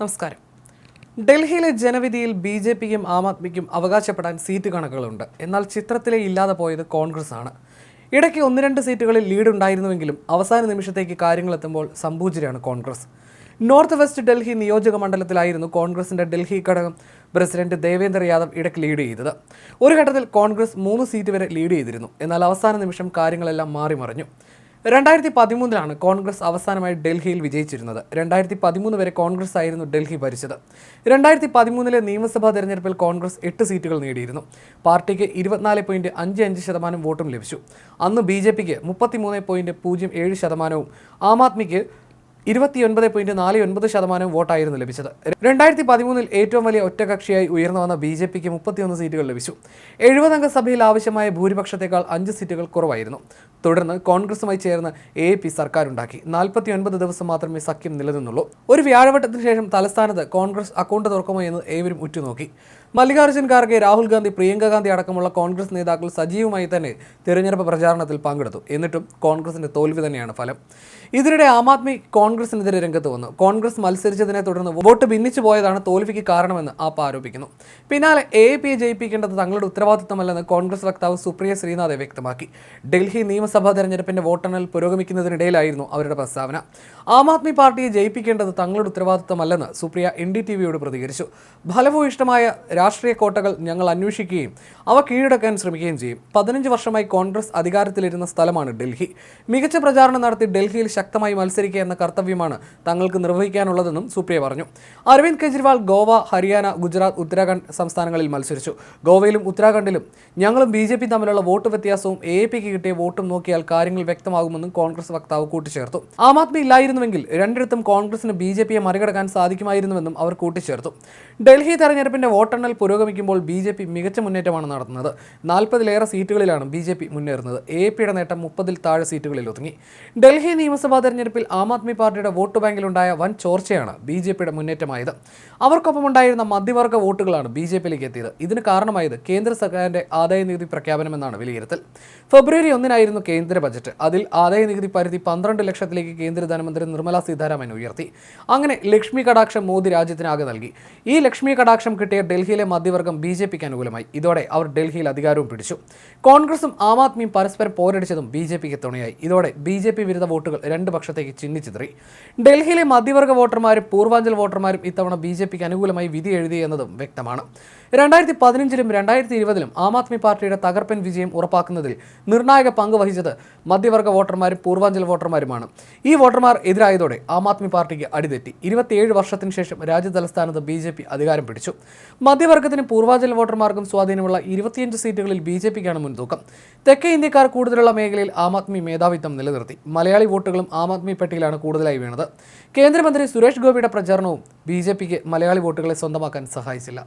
നമസ്കാരം. ഡൽഹിയിലെ ജനവിധിയിൽ B J പിക്കും ആം ആദ്മിക്കും അവകാശപ്പെടാൻ സീറ്റ് കണക്കുകളുണ്ട്. എന്നാൽ ചിത്രത്തിലെ ഇല്ലാതെ പോയത് കോൺഗ്രസ് ആണ് ഇടയ്ക്ക് ഒന്ന് രണ്ട് സീറ്റുകളിൽ ലീഡ് ഉണ്ടായിരുന്നുവെങ്കിലും അവസാന നിമിഷത്തേക്ക് കാര്യങ്ങൾ എത്തുമ്പോൾ സംഭൂജിരാണ് കോൺഗ്രസ്. നോർത്ത് വെസ്റ്റ് ഡൽഹി നിയോജക മണ്ഡലത്തിലായിരുന്നു കോൺഗ്രസിന്റെ ഡൽഹി ഘടകം പ്രസിഡന്റ് ദേവേന്ദ്ര യാദവ് ഇടയ്ക്ക് ലീഡ് ചെയ്തത്. ഒരു ഘട്ടത്തിൽ കോൺഗ്രസ് മൂന്ന് സീറ്റ് വരെ ലീഡ് ചെയ്തിരുന്നു. എന്നാൽ അവസാന നിമിഷം കാര്യങ്ങളെല്ലാം മാറിമറിഞ്ഞു. രണ്ടായിരത്തി പതിമൂന്നിലാണ് കോൺഗ്രസ് അവസാനമായി ഡൽഹിയിൽ വിജയിച്ചിരുന്നത്. രണ്ടായിരത്തി പതിമൂന്ന് വരെ കോൺഗ്രസ് ആയിരുന്നു ഡൽഹി ഭരിച്ചത്. രണ്ടായിരത്തി പതിമൂന്നിലെ നിയമസഭാ തെരഞ്ഞെടുപ്പിൽ കോൺഗ്രസ് എട്ട് സീറ്റുകൾ നേടിയിരുന്നു. പാർട്ടിക്ക് ഇരുപത്തിനാല് പോയിന്റ് അഞ്ച് അഞ്ച് ശതമാനം വോട്ടും ലഭിച്ചു. അന്ന് ബി ജെ പിക്ക് മുപ്പത്തിമൂന്ന് പോയിന്റ് പൂജ്യം ഏഴ് ശതമാനവും ആം ആദ്മിക്ക് ഇരുപത്തിയൊൻപത് പോയിന്റ് നാല് ഒൻപത് ശതമാനം വോട്ടായിരുന്നു ലഭിച്ചത്. രണ്ടായിരത്തി പതിമൂന്നിൽ ഏറ്റവും വലിയ ഒറ്റകക്ഷിയായി ഉയർന്നു വന്ന ബി ജെ പിക്ക് മുപ്പത്തിയൊന്ന് സീറ്റുകൾ ലഭിച്ചു. എഴുപതംഗ സഭയിൽ ആവശ്യമായ ഭൂരിപക്ഷത്തേക്കാൾ അഞ്ച് സീറ്റുകൾ കുറവായിരുന്നു. തുടർന്ന് കോൺഗ്രസുമായി ചേർന്ന് എ പി സർക്കാരുണ്ടാക്കി. നാൽപ്പത്തിയൊൻപത് ദിവസം മാത്രമേ സഖ്യം നിലനിന്നുള്ളൂ. ഒരു വ്യാഴവട്ടത്തിന് ശേഷം തലസ്ഥാനത്ത് കോൺഗ്രസ് അക്കൗണ്ട് തുറക്കുമോ എന്ന് ഏവരും ഉറ്റുനോക്കി. മല്ലികാർജുൻ ഖാർഗെ രാഹുൽ ഗാന്ധി പ്രിയങ്ക ഗാന്ധി അടക്കമുള്ള കോൺഗ്രസ് നേതാക്കൾ സജീവമായി തന്നെ തിരഞ്ഞെടുപ്പ് പ്രചാരണത്തിൽ പങ്കെടുത്തു. എന്നിട്ടും കോൺഗ്രസിന്റെ തോൽവി തന്നെയാണ് ഫലം. ഇതിനിടെ ആം ആദ്മി കോൺഗ്രസിനെതിരെ രംഗത്ത് വന്നു. കോൺഗ്രസ് മത്സരിച്ചതിനെ തുടർന്ന് വോട്ട് ഭിന്നിച്ചു പോയതാണ് തോൽവിക്ക് കാരണമെന്ന് ആപ്പ് ആരോപിക്കുന്നു. പിന്നാലെ എ പിയെ ജയിപ്പിക്കേണ്ടത് തങ്ങളുടെ ഉത്തരവാദിത്തമല്ലെന്ന് കോൺഗ്രസ് വക്താവ് സുപ്രിയ ശ്രീനാഥ് വ്യക്തമാക്കി. ഡൽഹി നിയമസഭാ തെരഞ്ഞെടുപ്പിന്റെ വോട്ടെണ്ണൽ പുരോഗമിക്കുന്നതിനിടയിലായിരുന്നു അവരുടെ പ്രസ്താവന. ആം ആദ്മി പാർട്ടിയെ ജയിപ്പിക്കേണ്ടത് തങ്ങളുടെ ഉത്തരവാദിത്തമല്ലെന്ന് സുപ്രിയ എൻ ഡി ടി വിയോട് പ്രതികരിച്ചു. ഫലഭൂയിഷ്ടമായ രാഷ്ട്രീയ കോട്ടകൾ ഞങ്ങൾ അന്വേഷിക്കുകയും അവ കീഴടക്കാൻ ശ്രമിക്കുകയും ചെയ്യും. പതിനഞ്ച് വർഷമായി കോൺഗ്രസ് അധികാരത്തിലിരുന്ന സ്ഥലമാണ് ഡൽഹി. മികച്ച പ്രചാരണം നടത്തി ഡൽഹിയിൽ ശക്തമായി മത്സരിക്കുക എന്ന കർത്തവ്യമാണ് തങ്ങൾക്ക് നിർവഹിക്കാനുള്ളതെന്നും സുപ്രിയ പറഞ്ഞു. അരവിന്ദ് കെജ്രിവാൾ ഗോവ ഹരിയാന ഗുജറാത്ത് ഉത്തരാഖണ്ഡ് സംസ്ഥാനങ്ങളിൽ മത്സരിച്ചു. ഗോവയിലും ഉത്തരാഖണ്ഡിലും ഞങ്ങളും ബി ജെ പി തമ്മിലുള്ള വോട്ട് വ്യത്യാസവും എ പിക്ക് കിട്ടിയ വോട്ടും നോക്കിയാൽ കാര്യങ്ങൾ വ്യക്തമാകുമെന്നും കോൺഗ്രസ് വക്താവ് കൂട്ടിച്ചേർത്തു. ആം ആദ്മി ഇല്ലായിരുന്നുവെങ്കിൽ രണ്ടിടത്തും കോൺഗ്രസിന് ബി ജെ പിയെ മറികടക്കാൻ സാധിക്കുമായിരുന്നുവെന്നും അവർ കൂട്ടിച്ചേർത്തു. ഡൽഹി തെരഞ്ഞെടുപ്പിന്റെ വോട്ടെണ്ണൽ പുരോഗമിക്കുമ്പോൾ ബി ജെ പി മികച്ച മുന്നേറ്റമാണ് നടത്തുന്നത്. നാൽപ്പതിലേറെ സീറ്റുകളിലാണ് ബി ജെ പി മുന്നേറുന്നത്. എ പിയുടെ നേട്ടം മുപ്പതിൽ താഴെ സീറ്റുകളിൽ ഒതുങ്ങി. ഡൽഹി നിയമസഭാ തെരഞ്ഞെടുപ്പിൽ ആം ആദ്മി പാർട്ടിയുടെ വോട്ട് ബാങ്കിലുണ്ടായ വൻ ചോർച്ചയാണ് ബി ജെ പിയുടെ മുന്നേറ്റമായത്. അവർക്കൊപ്പമുണ്ടായിരുന്ന മധ്യവർഗ വോട്ടുകളാണ് ബി ജെ പിയിലേക്ക് എത്തിയത്. ഇതിന് കാരണമായത് കേന്ദ്ര സർക്കാരിന്റെ ആദായ നികുതി പ്രഖ്യാപനമെന്നാണ് വിലയിരുത്തൽ. ഫെബ്രുവരി ഒന്നിനായിരുന്നു കേന്ദ്ര ബജറ്റ്. അതിൽ ആദായ നികുതി പരിധി പന്ത്രണ്ട് ലക്ഷത്തിലേക്ക് കേന്ദ്ര ധനമന്ത്രി നിർമ്മല സീതാരാമൻ ഉയർത്തി. അങ്ങനെ ലക്ഷ്മി കടാക്ഷം മോദി രാജ്യത്തിനാകെ നൽകി. ഈ ലക്ഷ്മി കടാക്ഷം കിട്ടിയ ഡൽഹിയിലെ മധ്യവർഗം ബി ജെ പിക്ക് അനുകൂലമായി. ഇതോടെ അവർ ഡൽഹിയിൽ അധികാരവും പിടിച്ചു. കോൺഗ്രസും ആം ആദ്മിയും പരസ്പരം പോരടിച്ചതും ബി ജെ പിക്ക് തുണയായി. ഇതോടെ ബി ജെ പി വിരുദ്ധ വോട്ടുകൾ രണ്ട് പക്ഷത്തേക്ക് ചിഹ്നിച്ചിതറി ഡൽഹിയിലെ മധ്യവർഗ വോട്ടർമാരും പൂർവാഞ്ചൽ വോട്ടർമാരും ഇത്തവണ ബി ജെ പിക്ക് അനുകൂലമായി വിധി എഴുതി എന്നതും വ്യക്തമാണ്. രണ്ടായിരത്തി പതിനഞ്ചിലും രണ്ടായിരത്തി ഇരുപതിലും ആം ആദ്മി പാർട്ടിയുടെ തകർപ്പൻ വിജയം ഉറപ്പാക്കുന്നതിൽ നിർണായക പങ്ക് വഹിച്ചത് മധ്യവർഗ വോട്ടർമാരും പൂർവാഞ്ചൽ വോട്ടർമാരുമാണ്. ഈ വോട്ടർമാർ എതിരായതോടെ ആം ആദ്മി പാർട്ടിക്ക് അടിതെറ്റി. ഇരുപത്തിയേഴ് വർഷത്തിന് ശേഷം രാജ്യതലസ്ഥാനത്ത് ബി ജെ പി അധികാരം പിടിച്ചു. മധ്യവർഗത്തിനും പൂർവാചൽ വോട്ടർമാർക്കും സ്വാധീനമുള്ള ഇരുപത്തിയഞ്ച് സീറ്റുകളിൽ ബി ജെ പിക്കാണ് മുൻതൂക്കം. തെക്കേ ഇന്ത്യക്കാർ കൂടുതലുള്ള മേഖലയിൽ ആം ആദ്മി മേധാവിത്വം നിലനിർത്തി. മലയാളി വോട്ടുകളും ആം ആദ്മി പട്ടികയിലാണ് കൂടുതലായി വീണത്. കേന്ദ്രമന്ത്രി സുരേഷ് ഗോപിയുടെ പ്രചാരണവും ബി ജെ പിക്ക് മലയാളി വോട്ടുകളെ സ്വന്തമാക്കാൻ സഹായിച്ചില്ല.